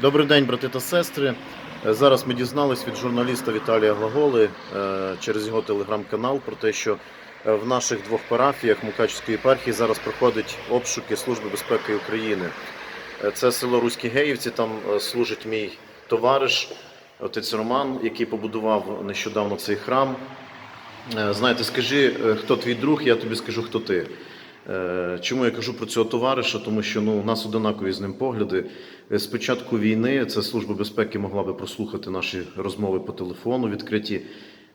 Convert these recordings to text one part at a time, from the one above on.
Добрий день, брати та сестри. Е, Зараз ми дізнались від журналіста Віталія Глаголи е, через його телеграм-канал про те, що е, в наших двох парафіях Мукачівської єпархії зараз проходять обшуки Служби безпеки України. Це село Руські Геївці, там служить мій товариш, отець Роман, який побудував нещодавно цей храм. Знаєте, скажи, хто твій друг, я тобі скажу, хто ти. Е, Чому я кажу про цього товариша? Тому що ну, у нас одинакові з ним погляди. Е, З початку війни це Служба безпеки могла би прослухати наші розмови по телефону відкриті.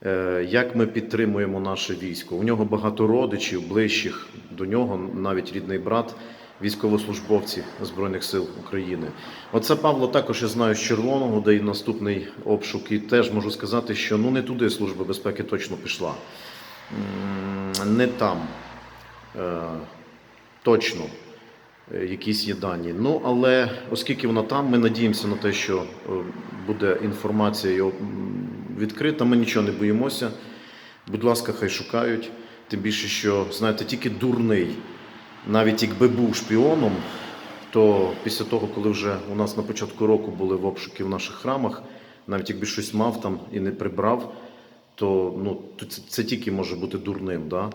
Е, Як ми підтримуємо наше військо? У нього багато родичів, ближчих до нього, навіть рідний брат, військовослужбовці Збройних сил України. Оце Павло також я знаю з Червоного, де й наступний обшук. І теж можу сказати, що ну не туди Служба безпеки точно пішла. Не там. Е, Точно е, якісь є дані. Ну, але оскільки вона там, ми надіємося на те, що е, буде інформація відкрита, ми нічого не боїмося. Будь ласка, хай шукають. Тим більше, що, знаєте, тільки дурний, навіть якби був шпіоном, то після того, коли вже у нас на початку року були в обшуки в наших храмах, навіть якби щось мав там і не прибрав, то ну, це, це тільки може бути дурним. Да?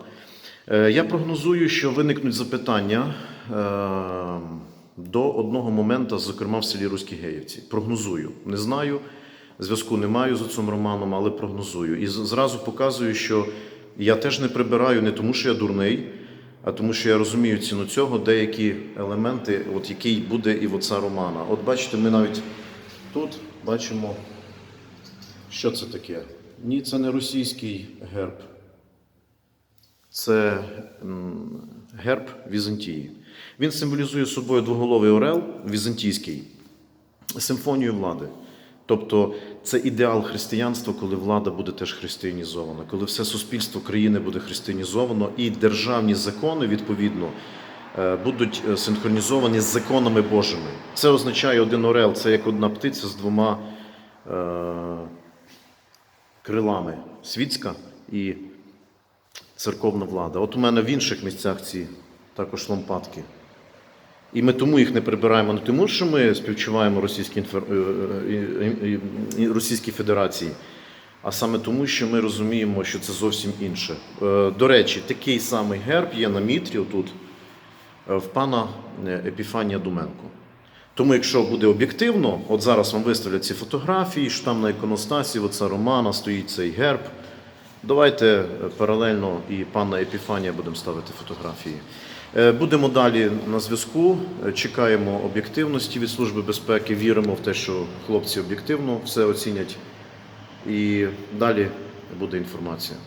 Е, Я прогнозую, що виникнуть запитання е, до одного моменту, зокрема в селі Руські Геївці. Прогнозую. Не знаю, зв'язку не маю з цим Романом, але прогнозую. І зразу показую, що я теж не прибираю не тому, що я дурний, а тому, що я розумію ціну цього, деякі елементи, от який буде і в отця Романа. От бачите, ми навіть тут бачимо, що це таке. Ні, це не російський герб. Це герб Візантії. Він символізує собою двоголовий орел візантійський, симфонію влади. Тобто це ідеал християнства, коли влада буде теж християнізована, коли все суспільство країни буде християнізовано, і державні закони, відповідно, е, будуть е, синхронізовані з законами Божими. Це означає один орел, це як одна птиця з двома е, крилами світська і церковна влада. От у мене в інших місцях ці також лампадки. І ми тому їх не прибираємо не тому, що ми співчуваємо Російській, е, е, е, Федерації, а саме тому, що ми розуміємо, що це зовсім інше. До речі, такий самий герб є на Мітрі тут в пана Епіфанія Думенко. Тому, якщо буде об'єктивно, от зараз вам виставлять ці фотографії, що там на іконостасі, оця Романа стоїть цей герб. Давайте е, паралельно і пана Епіфанія будемо ставити фотографії. Е, Будемо далі на зв'язку. Е, Чекаємо об'єктивності від Служби безпеки. Віримо в те, що хлопці об'єктивно все оцінять. І далі буде інформація.